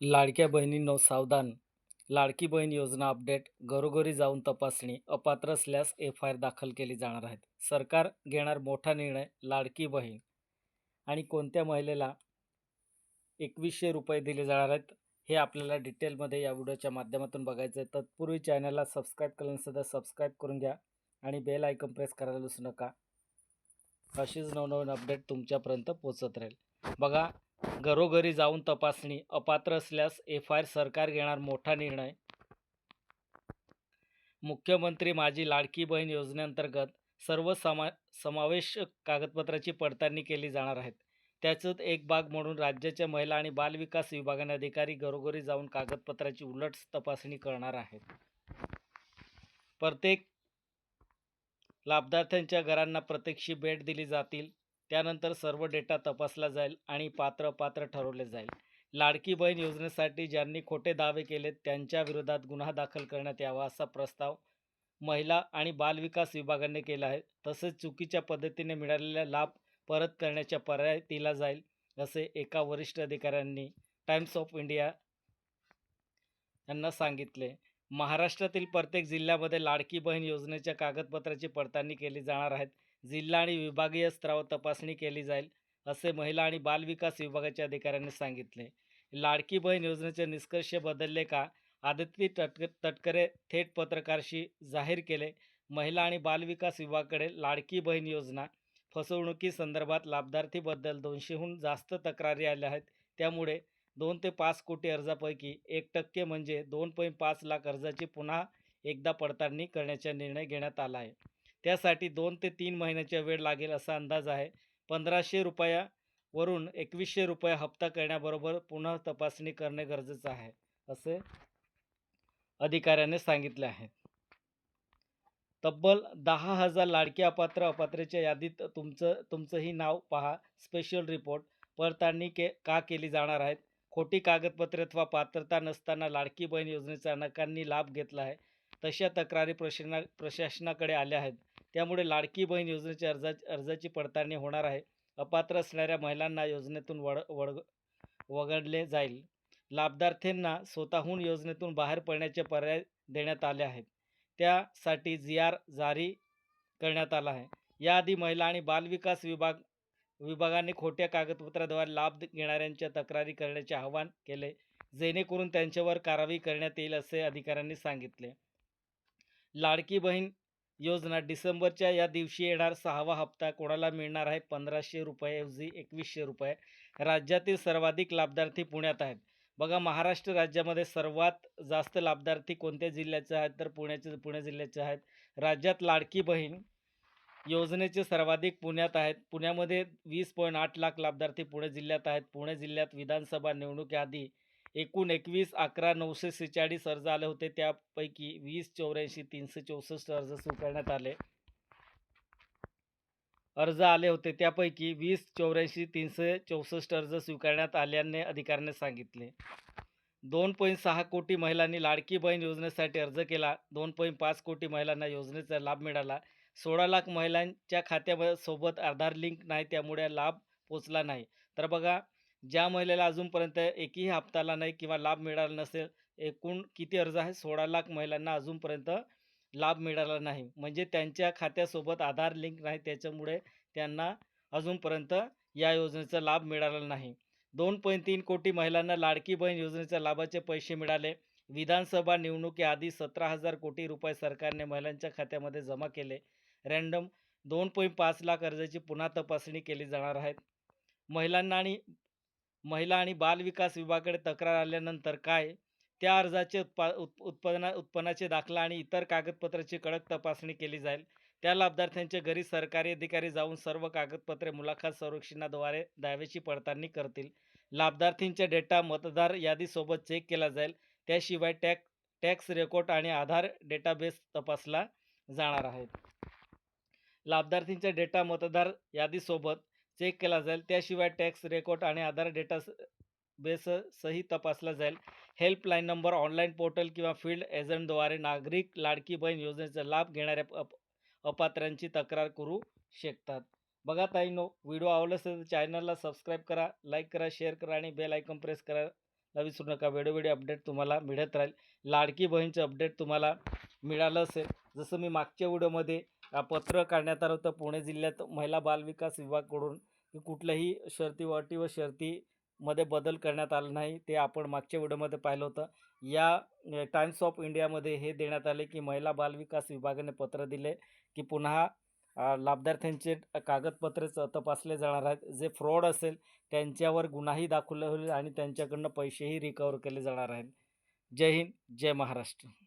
लाडक्या बहिणींनो सावधान! लाडकी बहीण योजना अपडेट, घरोघरी जाऊन तपासणी, अपात्र असल्यास एफ आय आर दाखल केली जाणार आहेत सरकार घेणार मोठा निर्णय, लाडकी बहीण आणि कोणत्या महिलेला एकवीसशे रुपये दिले जाणार आहेत, हे आपल्याला डिटेलमध्ये या व्हिडिओच्या माध्यमातून बघायचं आहे. तत्पूर्वी चॅनलला सबस्क्राईब करून सुद्धा सबस्क्राईब करून घ्या आणि बेल आयकन प्रेस करायला विसरू नका. अशीच नवनवीन अपडेट तुमच्यापर्यंत पोचत राहील. बघा घरोघरी जाऊन तपासणी, अपात्र असल्यास एफ आय आर सरकार घेणार मोठा निर्णय मुख्यमंत्री माझी लाडकी बहीण योजनेअंतर्गत सर्व समा समावेशक कागदपत्राची पडताळणी केली जाणार आहेत त्याचाच एक भाग म्हणून राज्याच्या महिला आणि बालविकास विभागाने अधिकारी घरोघरी जाऊन कागदपत्राची उलट तपासणी करणार आहेत. प्रत्येक लाभार्थ्यांच्या घरांना प्रत्यक्ष भेट दिली जातील. त्यानंतर सर्व डेटा तपासला जाईल आणि पात्र पात्र ठरवले जाईल. लाडकी बहीण योजनेसाठी ज्यांनी खोटे दावे केलेत त्यांच्या विरोधात गुन्हा दाखल करण्यात यावा असा प्रस्ताव महिला आणि बालविकास विभागाने केला आहे. तसेच चुकीच्या पद्धतीने मिळालेला लाभ परत करण्याचा पर्याय दिला जाईल असे एका वरिष्ठ अधिकाऱ्यांनी टाइम्स ऑफ इंडिया यांना सांगितले. महाराष्ट्रातील प्रत्येक जिल्ह्यामध्ये लाडकी बहीण योजनेच्या कागदपत्राची पडताळणी केली जाणार आहेत जिल्हा आणि विभागीय स्तरावर तपासणी केली जाईल असे महिला आणि बालविकास विभागाच्या अधिकाऱ्यांनी सांगितले. लाडकी बहीण योजनेचे निष्कर्ष बदलले का? आदित्य तटक तटकरे थेट पत्रकाराशी जाहीर केले. महिला आणि बालविकास विभागाकडे लाडकी बहीण योजना फसवणुकीसंदर्भात लाभार्थीबद्दल दोनशेहून जास्त तक्रारी आल्या आहेत. त्यामुळे दोन ते पाच कोटी अर्जापैकी एक टक्के म्हणजे दोन पॉईंट पाच लाख अर्जाची पुन्हा एकदा पडताळणी करण्याचा निर्णय घेण्यात आला आहे. त्यासाठी दोन ते तीन महिन्याचा वेळ लागेल असा अंदाज आहे. पंधराशे रुपयावरून एकवीसशे रुपये हप्ता करण्याबरोबर पुन्हा तपासणी करणे गरजेचं आहे, असे अधिकाऱ्याने सांगितले आहे. तब्बल दहा हजार लाडकी अपात्र अपात्रेच्या यादीत तुमचं तुमचंही नाव पहा. स्पेशल रिपोर्ट पडताळणी के का केली जाणार आहेत खोटी कागदपत्रे अथवा पात्रता नसताना लाडकी बहीण योजनेचा अनेकांनी लाभ घेतला आहे. तशा तक्रारी प्रशासना प्रशासनाकडे आल्या आहेत. त्यामुळे लाडकी बहीण योजनेच्या अर्जा अर्जाची पडताळणी होणार आहे. अपात्र असणाऱ्या महिलांना योजनेतून वड वड वगळले जाईल. लाभार्थ्यांना स्वतःहून योजनेतून बाहेर पडण्याचे पर्याय देण्यात आले आहेत. त्यासाठी जी-आर जारी करण्यात आला आहे. याआधी महिला आणि बालविकास विभाग विभागाने खोट्या कागदपत्राद्वारे लाभ घेणाऱ्यांच्या तक्रारी करण्याचे आवाहन केले, जेणेकरून त्यांच्यावर कारवाई करण्यात येईल असे अधिकाऱ्यांनी सांगितले. लाडकी बहीण योजना डिसेंबरच्या या दिवशी येणार सहावा हप्ता कोणाला मिळणार आहे पंधराशे रुपयाऐवजी एकवीसशे रुपये. राज्यातील सर्वाधिक लाभार्थी पुण्यात आहेत. बघा महाराष्ट्र राज्यामध्ये सर्वात जास्त लाभार्थी कोणत्या जिल्ह्याचे आहेत तर पुण्याचे पुणे जिल्ह्याचे आहेत. राज्यात लाडकी बहीण योजनेचे सर्वाधिक पुण्यात आहेत. पुण्यामध्ये वीस पॉईंट आठ लाख लाभार्थी पुणे जिल्ह्यात आहेत. पुणे जिल्ह्यात विधानसभा निवडणुकीआधी एकूण एकवीस अकरा नऊशे सेहेचाळीस अर्ज आले होते. त्यापैकी वीस चौऱ्याऐंशी तीनशे चौसष्ट अर्ज स्वीकारण्यात आले. अर्ज आले होते. त्यापैकी वीस चौऱ्याऐंशी तीनशे चौसष्ट अर्ज स्वीकारण्यात आल्याने अधिकाऱ्याने सांगितले. दोन पॉईंट सहा कोटी महिलांनी लाडकी बहीण योजनेसाठी अर्ज केला. दोन पॉईंट पाच कोटी महिलांना योजनेचा लाभ मिळाला. सोळा लाख महिलांच्या खात्यासोबत आधार लिंक नाही त्यामुळे लाभ पोचला नाही. तर बघा ज्या महिलेला अजूनपर्यंत एकही हप्ताला नाही किंवा लाभ मिळाला नसेल, एकूण किती अर्ज आहे? सोळा लाख महिलांना अजूनपर्यंत लाभ मिळाला नाही. म्हणजे त्यांच्या खात्यासोबत आधार लिंक नाही त्याच्यामुळे त्यांना अजूनपर्यंत या योजनेचा लाभ मिळाला नाही. दोन पॉईंट तीन कोटी महिलांना लाडकी बहीण योजनेच्या लाभाचे पैसे मिळाले. विधानसभा निवडणुकीआधी सतरा हजार कोटी रुपये सरकारने महिलांच्या खात्यामध्ये जमा केले. रँडम दोन पॉईंट पाच लाख अर्जाची पुन्हा तपासणी केली जाणार आहेत महिलांना आणि महिला आणि बालविकास विभागाकडे तक्रार आल्यानंतर काय? त्या अर्जाचे उत्पा उत उत्पन्ना उत्पन्नाचे दाखला आणि इतर कागदपत्रांची कडक तपासणी केली जाईल. त्या लाभार्थ्यांच्या घरी सरकारी अधिकारी जाऊन सर्व कागदपत्रे मुलाखत संरक्षणाद्वारे दाव्याची पडताळणी करतील. लाभार्थींचा डेटा मतदार यादीसोबत चेक केला जाईल. त्याशिवाय टॅक टॅक्स रेकॉर्ड आणि आधार डेटाबेस तपासला जाणार आहे. लाभार्थींचा डेटा मतदार यादीसोबत चेक केला जाईल. त्याशिवाय टॅक्स रेकॉर्ड आणि आधार डेटा डेटाबेसही तपासला जाईल. हेल्पलाईन नंबर, ऑनलाईन पोर्टल किंवा फील्ड एजंटद्वारे नागरिक लाडकी बहीण योजनेचा लाभ घेणाऱ्या अप अपात्रांची तक्रार करू शकतात. बघा ताईनो व्हिडिओ आवडला असेल तर चॅनलला सबस्क्राईब करा, लाईक करा, शेअर करा आणि बेल आयकॉन प्रेस करायला विसरू नका वेळोवेळी अपडेट तुम्हाला मिळत राहील लाडकी बहीणचं अपडेट तुम्हाला मिळालं असेल जसं मी मागच्या व्हिडिओमध्ये पत्र काढण्यात आलं होतं. पुणे जिल्ह्यात महिला बालविकास विभागाकडून की कुठल्याही शर्ती वाटी व शर्तीमध्ये बदल करण्यात आला नाही ते आपण मागच्या व्हिडिओमध्ये पाहिलं होतं. या टाइम्स ऑफ इंडियामध्ये हे देण्यात आले की महिला बालविकास विभागाने पत्र दिले की पुन्हा लाभार्थ्यांचे कागदपत्रेच तपासले जाणार आहेत. जे फ्रॉड असेल त्यांच्यावर गुन्हाही दाखवला होईल आणि त्यांच्याकडनं पैसेही रिकवर केले जाणार आहेत. जय हिंद जय महाराष्ट्र.